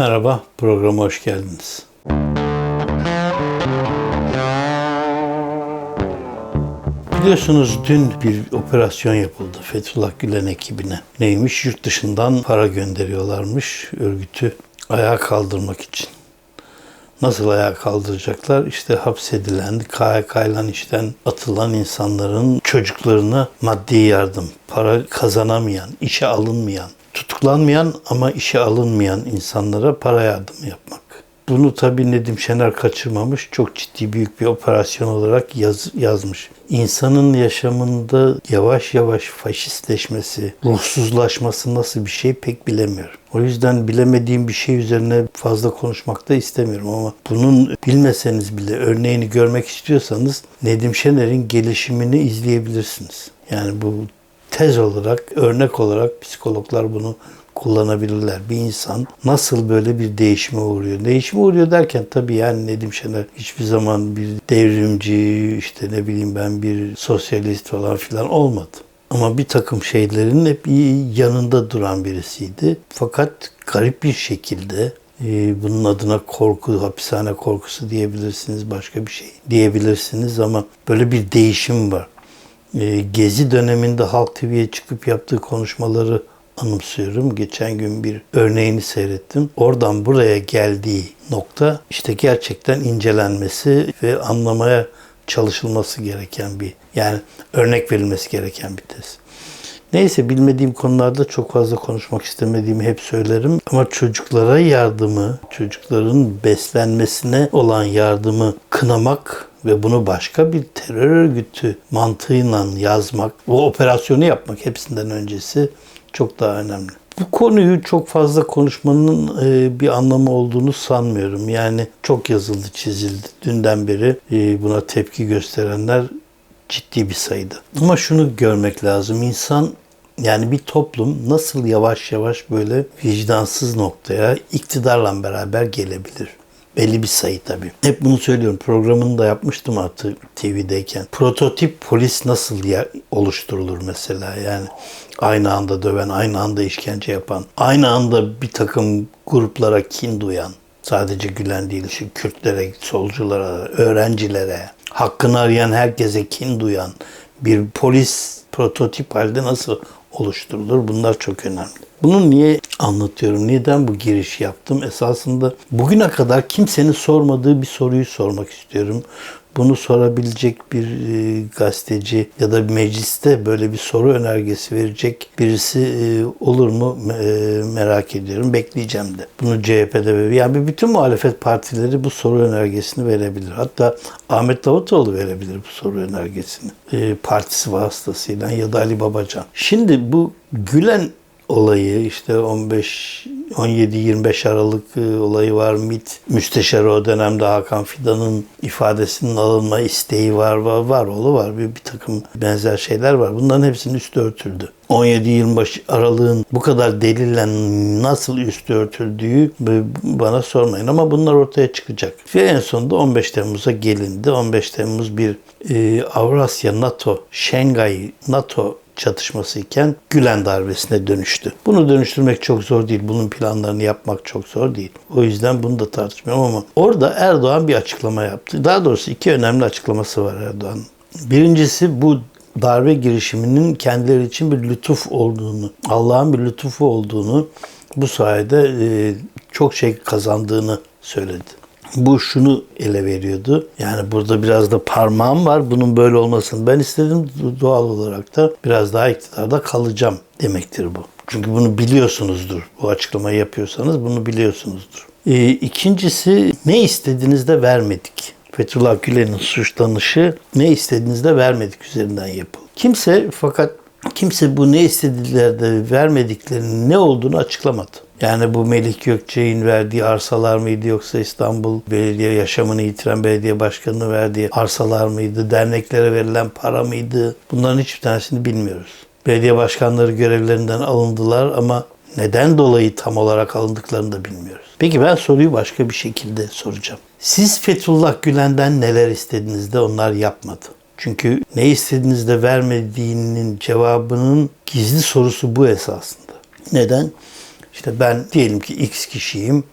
Merhaba, programa hoş geldiniz. Biliyorsunuz dün bir operasyon yapıldı Fethullah Gülen ekibine. Neymiş? Yurt dışından para gönderiyorlarmış örgütü ayağa kaldırmak için. Nasıl ayağa kaldıracaklar? İşte hapsedilen, KHK ile işten atılan insanların çocuklarına maddi yardım, para kazanamayan, işe alınmayan, tutuklanmayan ama işe alınmayan insanlara para yardımı yapmak. Bunu tabii Nedim Şener kaçırmamış. Çok ciddi büyük bir operasyon olarak yaz, yazmış. İnsanın yaşamında yavaş yavaş faşistleşmesi, ruhsuzlaşması nasıl bir şey pek bilemiyorum. O yüzden bilemediğim bir şey üzerine fazla konuşmak da istemiyorum ama bunun bilmeseniz bile örneğini görmek istiyorsanız Nedim Şener'in gelişimini izleyebilirsiniz. Yani bu tez olarak, örnek olarak psikologlar bunu kullanabilirler. Bir insan nasıl böyle bir değişime uğruyor? Değişime uğruyor derken tabii yani Nedim Şener hiçbir zaman bir devrimci, işte ne bileyim ben bir sosyalist falan filan olmadı. Ama bir takım şeylerin hep yanında duran birisiydi. Fakat garip bir şekilde e, bunun adına korku, hapishane korkusu diyebilirsiniz, başka bir şey diyebilirsiniz ama böyle bir değişim var. E, Gezi döneminde Halk TV'ye çıkıp yaptığı konuşmaları anımsıyorum. Geçen gün bir örneğini seyrettim. Oradan buraya geldiği nokta işte gerçekten incelenmesi ve anlamaya çalışılması gereken bir yani örnek verilmesi gereken bir tez. Neyse bilmediğim konularda çok fazla konuşmak istemediğimi hep söylerim. Ama çocuklara yardımı, çocukların beslenmesine olan yardımı kınamak ve bunu başka bir terör örgütü mantığıyla yazmak, o operasyonu yapmak hepsinden öncesi çok daha önemli. Bu konuyu çok fazla konuşmanın e, bir anlamı olduğunu sanmıyorum. Yani çok yazıldı, çizildi. Dünden beri e, buna tepki gösterenler ciddi bir sayıda. Ama şunu görmek lazım. İnsan yani bir toplum nasıl yavaş yavaş böyle vicdansız noktaya iktidarla beraber gelebilir? Belli bir sayı tabii. Hep bunu söylüyorum. Programını da yapmıştım artık TV'deyken. Prototip polis nasıl ya oluşturulur mesela? Yani aynı anda döven, aynı anda işkence yapan, aynı anda bir takım gruplara kin duyan, sadece Gülen değil, işte Kürtlere, solculara, öğrencilere, hakkını arayan herkese kin duyan bir polis prototip halde nasıl oluşturulur? Bunlar çok önemli. Bunu niye anlatıyorum? Neden bu giriş yaptım? Esasında bugüne kadar kimsenin sormadığı bir soruyu sormak istiyorum. Bunu sorabilecek bir e, gazeteci ya da mecliste böyle bir soru önergesi verecek birisi e, olur mu e, merak ediyorum. Bekleyeceğim de. Bunu CHP'de yani bütün muhalefet partileri bu soru önergesini verebilir. Hatta Ahmet Davutoğlu verebilir bu soru önergesini. Partisi vasıtasıyla ya da Ali Babacan. Şimdi bu Gülen olayı işte 15 17-25 Aralık e, olayı var. MİT müsteşarı o dönemde Hakan Fidan'ın ifadesinin alınma isteği var. Var, var oğlu var. Bir, bir takım benzer şeyler var. Bunların hepsinin üstü örtüldü. 17-25 Aralık'ın bu kadar delille nasıl üstü örtüldüğü bana sormayın ama bunlar ortaya çıkacak. Ve en sonunda 15 Temmuz'a gelindi. 15 Temmuz bir e, Avrasya NATO, Şengay NATO çatışması iken Gülen darbesine dönüştü. Bunu dönüştürmek çok zor değil. Bunun planlarını yapmak çok zor değil. O yüzden bunu da tartışmıyorum ama orada Erdoğan bir açıklama yaptı. Daha doğrusu iki önemli açıklaması var Erdoğan. Birincisi bu darbe girişiminin kendileri için bir lütuf olduğunu, Allah'ın bir lütufu olduğunu bu sayede e, çok şey kazandığını söyledi bu şunu ele veriyordu. Yani burada biraz da parmağım var bunun böyle olmasını ben istedim doğal olarak da biraz daha iktidarda kalacağım demektir bu. Çünkü bunu biliyorsunuzdur. Bu açıklamayı yapıyorsanız bunu biliyorsunuzdur. Ee, ikincisi ne istediğinizde vermedik. Fethullah Gülen'in suçlanışı ne istediğinizde vermedik üzerinden yapıldı. Kimse fakat kimse bu ne istediler de vermediklerinin ne olduğunu açıklamadı. Yani bu Melih Gökçe'nin verdiği arsalar mıydı yoksa İstanbul Belediye yaşamını yitiren belediye başkanının verdiği arsalar mıydı? Derneklere verilen para mıydı? Bunların hiçbir tanesini bilmiyoruz. Belediye başkanları görevlerinden alındılar ama neden dolayı tam olarak alındıklarını da bilmiyoruz. Peki ben soruyu başka bir şekilde soracağım. Siz Fethullah Gülen'den neler istediniz de onlar yapmadı? Çünkü ne istediğinizde vermediğinin cevabının gizli sorusu bu esasında. Neden? İşte ben diyelim ki X kişiyim.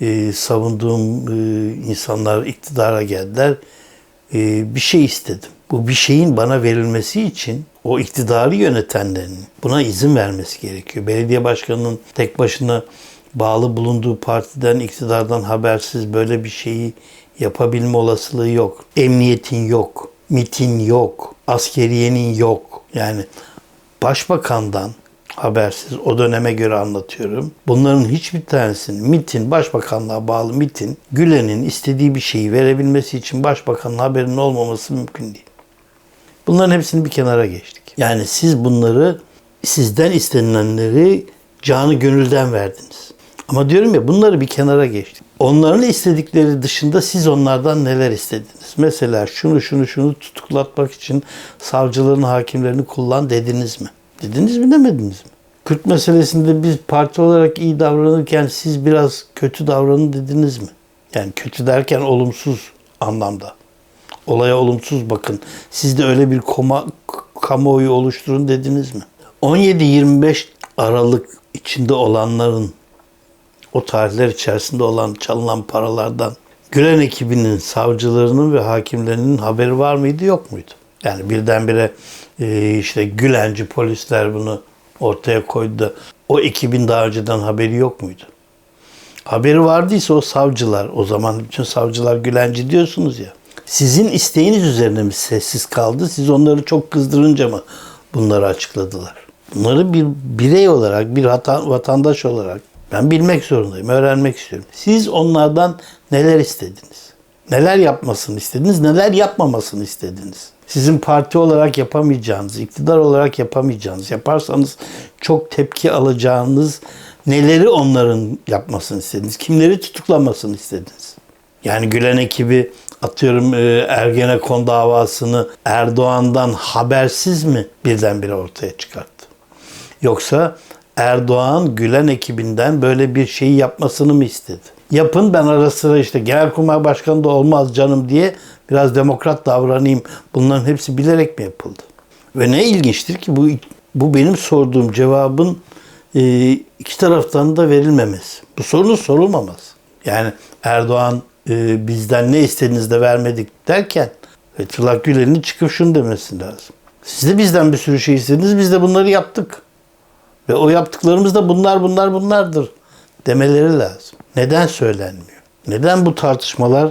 Ee, savunduğum e, insanlar iktidara geldiler. Ee, bir şey istedim. Bu bir şeyin bana verilmesi için o iktidarı yönetenlerin buna izin vermesi gerekiyor. Belediye başkanının tek başına bağlı bulunduğu partiden, iktidardan habersiz böyle bir şeyi yapabilme olasılığı yok. Emniyetin yok, MIT'in yok, askeriyenin yok. Yani başbakandan habersiz o döneme göre anlatıyorum. Bunların hiçbir tanesinin MIT'in başbakanlığa bağlı MIT'in Gülen'in istediği bir şeyi verebilmesi için başbakanın haberinin olmaması mümkün değil. Bunların hepsini bir kenara geçtik. Yani siz bunları sizden istenilenleri canı gönülden verdiniz. Ama diyorum ya bunları bir kenara geçtik. Onların istedikleri dışında siz onlardan neler istediniz? Mesela şunu şunu şunu tutuklatmak için savcıların hakimlerini kullan dediniz mi? Dediniz mi demediniz mi? Kürt meselesinde biz parti olarak iyi davranırken siz biraz kötü davranın dediniz mi? Yani kötü derken olumsuz anlamda. Olaya olumsuz bakın. Siz de öyle bir koma, kamuoyu oluşturun dediniz mi? 17-25 Aralık içinde olanların o tarihler içerisinde olan çalınan paralardan Gülen ekibinin, savcılarının ve hakimlerinin haberi var mıydı yok muydu? Yani birdenbire e, işte Gülenci polisler bunu ortaya koydu da o ekibin daha önceden haberi yok muydu? Haberi vardıysa o savcılar, o zaman bütün savcılar Gülenci diyorsunuz ya. Sizin isteğiniz üzerine mi sessiz kaldı? Siz onları çok kızdırınca mı bunları açıkladılar? Bunları bir birey olarak, bir hata, vatandaş olarak ben bilmek zorundayım, öğrenmek istiyorum. Siz onlardan neler istediniz? Neler yapmasını istediniz, neler yapmamasını istediniz? Sizin parti olarak yapamayacağınız, iktidar olarak yapamayacağınız, yaparsanız çok tepki alacağınız neleri onların yapmasını istediniz? Kimleri tutuklamasını istediniz? Yani Gülen ekibi atıyorum e, Ergenekon davasını Erdoğan'dan habersiz mi birdenbire ortaya çıkarttı? Yoksa Erdoğan Gülen ekibinden böyle bir şeyi yapmasını mı istedi? Yapın ben ara sıra işte Genelkurmay Başkanı da olmaz canım diye biraz demokrat davranayım. Bunların hepsi bilerek mi yapıldı? Ve ne ilginçtir ki bu bu benim sorduğum cevabın e, iki taraftan da verilmemesi. Bu sorunun sorulmaması. Yani Erdoğan e, bizden ne istediniz de vermedik derken Fethullah Gülen'in çıkıp şunu demesi lazım. Siz de bizden bir sürü şey istediniz, biz de bunları yaptık. Ve o yaptıklarımız da bunlar bunlar bunlardır demeleri lazım. Neden söylenmiyor? Neden bu tartışmalar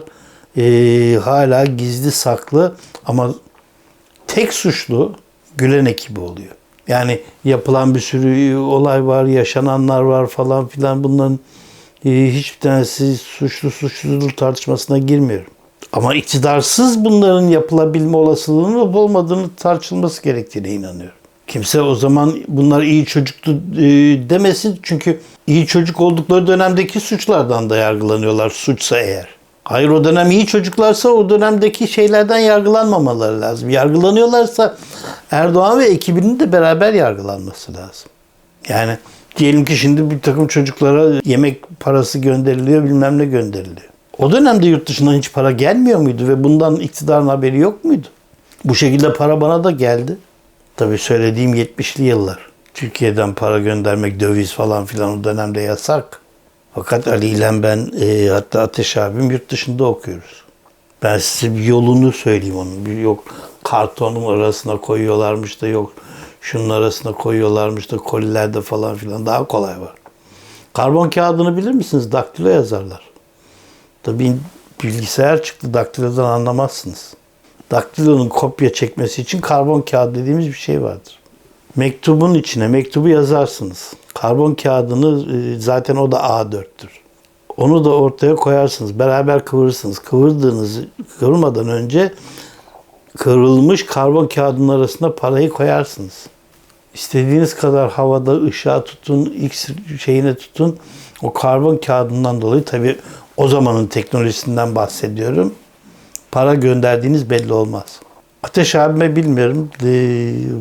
e, hala gizli saklı ama tek suçlu Gülen ekibi oluyor. Yani yapılan bir sürü olay var, yaşananlar var falan filan bunların e, hiçbir tanesi suçlu suçsuzluğu tartışmasına girmiyorum. Ama iktidarsız bunların yapılabilme olasılığının olup olmadığını tartışılması gerektiğine inanıyorum. Kimse o zaman bunlar iyi çocuktu e, demesin. Çünkü iyi çocuk oldukları dönemdeki suçlardan da yargılanıyorlar suçsa eğer. Hayır o dönem iyi çocuklarsa o dönemdeki şeylerden yargılanmamaları lazım. Yargılanıyorlarsa Erdoğan ve ekibinin de beraber yargılanması lazım. Yani diyelim ki şimdi bir takım çocuklara yemek parası gönderiliyor bilmem ne gönderiliyor. O dönemde yurt dışından hiç para gelmiyor muydu ve bundan iktidarın haberi yok muydu? Bu şekilde para bana da geldi. Tabii söylediğim 70'li yıllar. Türkiye'den para göndermek, döviz falan filan o dönemde yasak. Fakat Ali ile ben e, hatta Ateş abim yurt dışında okuyoruz. Ben size bir yolunu söyleyeyim onun. Bir yok kartonun arasına koyuyorlarmış da yok şunun arasına koyuyorlarmış da kolilerde falan filan daha kolay var. Karbon kağıdını bilir misiniz? Daktilo yazarlar. Tabii bilgisayar çıktı daktilodan anlamazsınız. Daktilonun kopya çekmesi için karbon kağıdı dediğimiz bir şey vardır. Mektubun içine mektubu yazarsınız. Karbon kağıdını e, zaten o da A4'tür. Onu da ortaya koyarsınız. Beraber kıvırırsınız. Kıvırdığınız, kıvırmadan önce kıvrılmış karbon kağıdının arasına parayı koyarsınız. İstediğiniz kadar havada ışığa tutun, X şeyine tutun. O karbon kağıdından dolayı tabii o zamanın teknolojisinden bahsediyorum. Para gönderdiğiniz belli olmaz. Ateş abime bilmiyorum.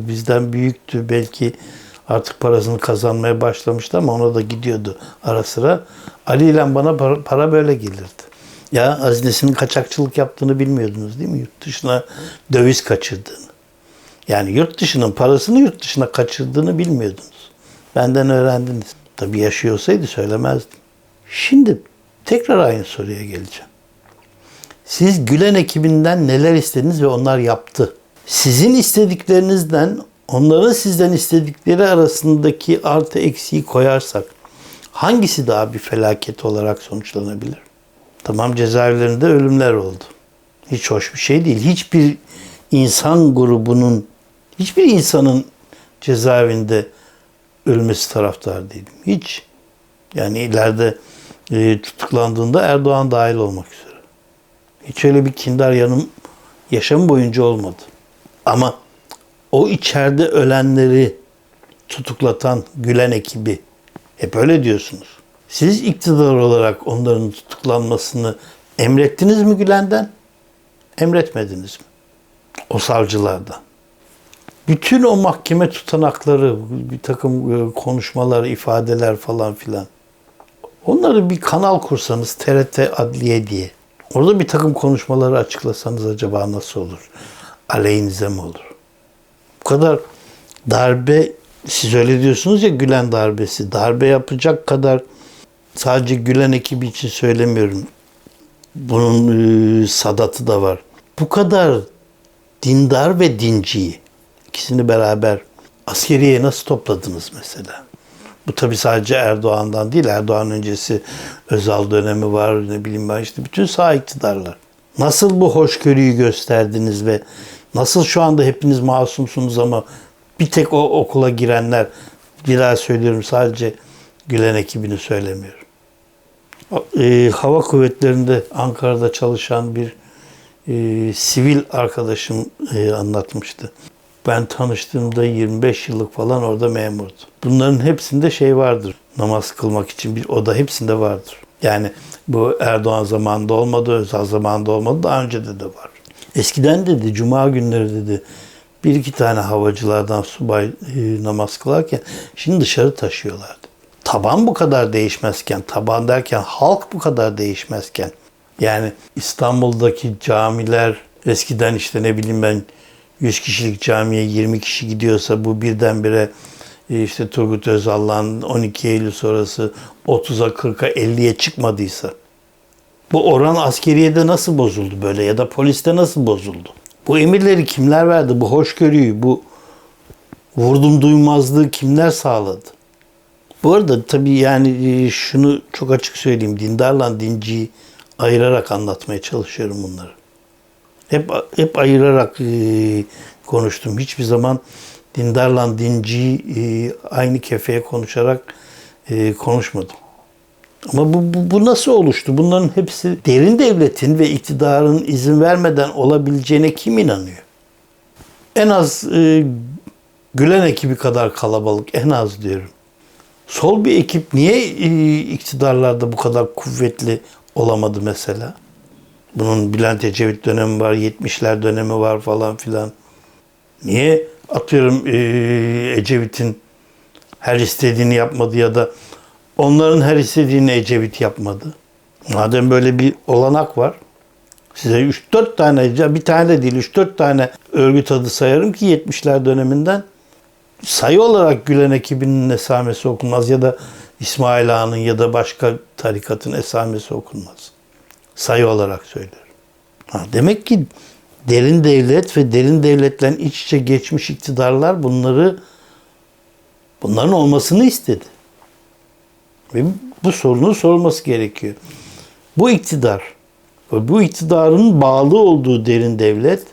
Bizden büyüktü. Belki artık parasını kazanmaya başlamıştı ama ona da gidiyordu ara sıra. Ali ile bana para, para böyle gelirdi. Ya Azines'in kaçakçılık yaptığını bilmiyordunuz değil mi? Yurt dışına döviz kaçırdığını. Yani yurt dışının parasını yurt dışına kaçırdığını bilmiyordunuz. Benden öğrendiniz. Tabii yaşıyor olsaydı söylemezdim. Şimdi tekrar aynı soruya geleceğim. Siz Gülen ekibinden neler istediniz ve onlar yaptı. Sizin istediklerinizden onların sizden istedikleri arasındaki artı eksiği koyarsak hangisi daha bir felaket olarak sonuçlanabilir? Tamam cezaevlerinde ölümler oldu. Hiç hoş bir şey değil. Hiçbir insan grubunun, hiçbir insanın cezaevinde ölmesi taraftar değilim. Hiç. Yani ileride e, tutuklandığında Erdoğan dahil olmak üzere. Hiç öyle bir kindar yanım yaşam boyunca olmadı. Ama o içeride ölenleri tutuklatan Gülen ekibi hep öyle diyorsunuz. Siz iktidar olarak onların tutuklanmasını emrettiniz mi Gülen'den? Emretmediniz mi? O savcılardan. Bütün o mahkeme tutanakları, bir takım e, konuşmalar, ifadeler falan filan. Onları bir kanal kursanız TRT Adliye diye. Orada bir takım konuşmaları açıklasanız acaba nasıl olur? Aleyhinize mi olur? Bu kadar darbe, siz öyle diyorsunuz ya Gülen darbesi. Darbe yapacak kadar sadece Gülen ekibi için söylemiyorum. Bunun e, sadatı da var. Bu kadar dindar ve dinciyi ikisini beraber askeriye nasıl topladınız mesela? Bu tabi sadece Erdoğan'dan değil. Erdoğan öncesi Özal dönemi var. Ne bileyim ben işte bütün sağ iktidarlar. Nasıl bu hoşgörüyü gösterdiniz ve nasıl şu anda hepiniz masumsunuz ama bir tek o okula girenler bir daha söylüyorum sadece Gülen ekibini söylemiyorum. E, hava kuvvetlerinde Ankara'da çalışan bir e, sivil arkadaşım e, anlatmıştı. Ben tanıştığımda 25 yıllık falan orada memurdu. Bunların hepsinde şey vardır. Namaz kılmak için bir oda hepsinde vardır. Yani bu Erdoğan zamanında olmadı, Özal zamanında olmadı, daha önce de de var. Eskiden dedi, cuma günleri dedi, bir iki tane havacılardan subay e, namaz kılarken şimdi dışarı taşıyorlardı. Taban bu kadar değişmezken, taban derken halk bu kadar değişmezken, yani İstanbul'daki camiler eskiden işte ne bileyim ben 100 kişilik camiye 20 kişi gidiyorsa bu birdenbire e, işte Turgut Özal'dan 12 Eylül sonrası 30'a 40'a 50'ye çıkmadıysa bu oran askeriyede nasıl bozuldu böyle ya da poliste nasıl bozuldu? Bu emirleri kimler verdi? Bu hoşgörüyü, bu vurdum duymazlığı kimler sağladı? Bu arada tabii yani e, şunu çok açık söyleyeyim. Dindarla dinciyi ayırarak anlatmaya çalışıyorum bunları. Hep hep ayırarak e, konuştum. Hiçbir zaman dindarla dinciyi e, aynı kefeye konuşarak e, konuşmadım. Ama bu, bu, bu nasıl oluştu? Bunların hepsi derin devletin ve iktidarın izin vermeden olabileceğine kim inanıyor? En az e, Gülen ekibi kadar kalabalık, en az diyorum. Sol bir ekip niye e, iktidarlarda bu kadar kuvvetli olamadı mesela? Bunun Bülent Ecevit dönemi var, 70'ler dönemi var falan filan. Niye atıyorum e, Ecevit'in her istediğini yapmadı ya da onların her istediğini Ecevit yapmadı? Madem böyle bir olanak var, size 3-4 tane, bir tane de değil 3-4 tane örgüt adı sayarım ki 70'ler döneminden sayı olarak Gülen ekibinin esamesi okunmaz ya da İsmail Ağa'nın ya da başka tarikatın esamesi okunmaz. Sayı olarak söylüyorum. Ha, demek ki derin devlet ve derin devletlerin iç içe geçmiş iktidarlar bunları bunların olmasını istedi. Ve bu sorunun sorulması gerekiyor. Bu iktidar ve bu iktidarın bağlı olduğu derin devlet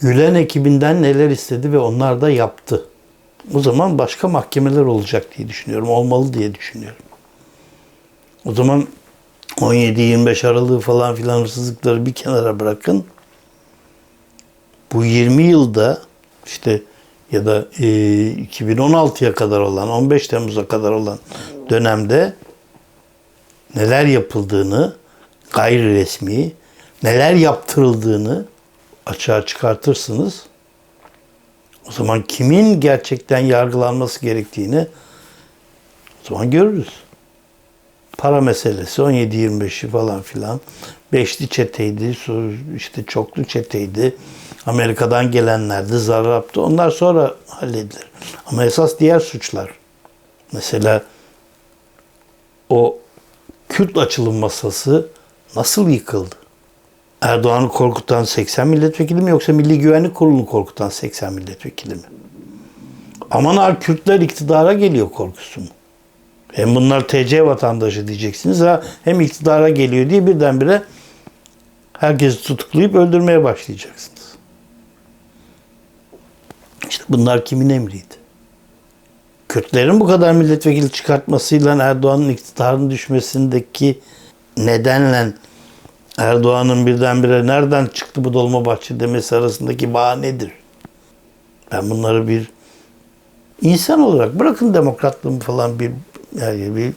Gülen ekibinden neler istedi ve onlar da yaptı. O zaman başka mahkemeler olacak diye düşünüyorum. Olmalı diye düşünüyorum. O zaman 17-25 Aralığı falan filan hırsızlıkları bir kenara bırakın. Bu 20 yılda işte ya da e, 2016'ya kadar olan, 15 Temmuz'a kadar olan dönemde neler yapıldığını gayri resmi, neler yaptırıldığını açığa çıkartırsınız. O zaman kimin gerçekten yargılanması gerektiğini o zaman görürüz para meselesi 17-25'i falan filan. Beşli çeteydi, işte çoklu çeteydi. Amerika'dan gelenlerdi, zaraptı. Onlar sonra halledilir. Ama esas diğer suçlar. Mesela o Kürt açılım masası nasıl yıkıldı? Erdoğan'ı korkutan 80 milletvekili mi yoksa Milli Güvenlik Kurulu'nu korkutan 80 milletvekili mi? Aman ha Kürtler iktidara geliyor korkusu mu? Hem bunlar TC vatandaşı diyeceksiniz ha hem iktidara geliyor diye birdenbire herkesi tutuklayıp öldürmeye başlayacaksınız. İşte bunlar kimin emriydi? Kürtlerin bu kadar milletvekili çıkartmasıyla Erdoğan'ın iktidarın düşmesindeki nedenle Erdoğan'ın birdenbire nereden çıktı bu Dolmabahçe demesi arasındaki bağ nedir? Ben bunları bir insan olarak bırakın demokratlığımı falan bir yani bir,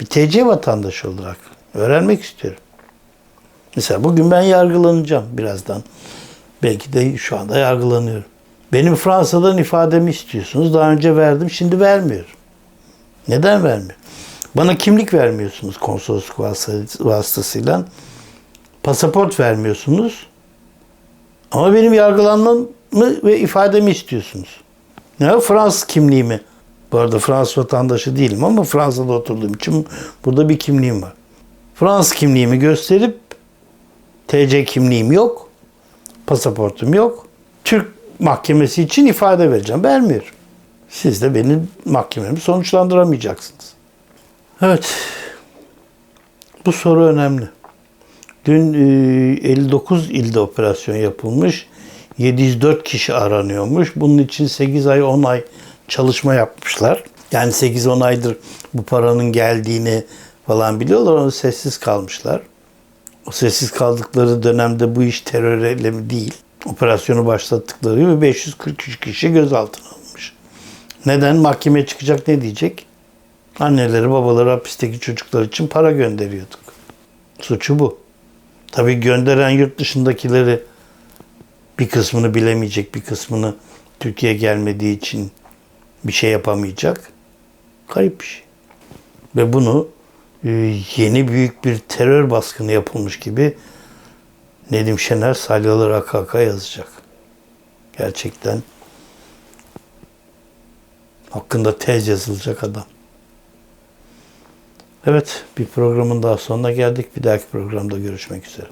bir TC vatandaşı olarak öğrenmek istiyorum. Mesela bugün ben yargılanacağım birazdan. Belki de şu anda yargılanıyorum. Benim Fransa'dan ifademi istiyorsunuz. Daha önce verdim, şimdi vermiyorum. Neden vermiyorum? Bana kimlik vermiyorsunuz konsolosluk vasıtası- vasıtasıyla. Pasaport vermiyorsunuz. Ama benim yargılanmamı ve ifademi istiyorsunuz. Ne? Fransız kimliğimi. Bu arada Fransız vatandaşı değilim ama Fransa'da oturduğum için burada bir kimliğim var. Fransız kimliğimi gösterip TC kimliğim yok. Pasaportum yok. Türk mahkemesi için ifade vereceğim. Vermiyorum. Siz de benim mahkememi sonuçlandıramayacaksınız. Evet. Bu soru önemli. Dün e, 59 ilde operasyon yapılmış. 704 kişi aranıyormuş. Bunun için 8 ay 10 ay çalışma yapmışlar. Yani 8-10 aydır bu paranın geldiğini falan biliyorlar. Onu sessiz kalmışlar. O sessiz kaldıkları dönemde bu iş terör eylemi değil. Operasyonu başlattıkları gibi 543 kişi gözaltına alınmış. Neden? Mahkemeye çıkacak ne diyecek? Anneleri babaları hapisteki çocuklar için para gönderiyorduk. Suçu bu. Tabii gönderen yurt dışındakileri bir kısmını bilemeyecek, bir kısmını Türkiye gelmediği için bir şey yapamayacak. Kayıp bir şey. Ve bunu e, yeni büyük bir terör baskını yapılmış gibi Nedim Şener salyaları aka aka yazacak. Gerçekten hakkında tez yazılacak adam. Evet, bir programın daha sonuna geldik. Bir dahaki programda görüşmek üzere.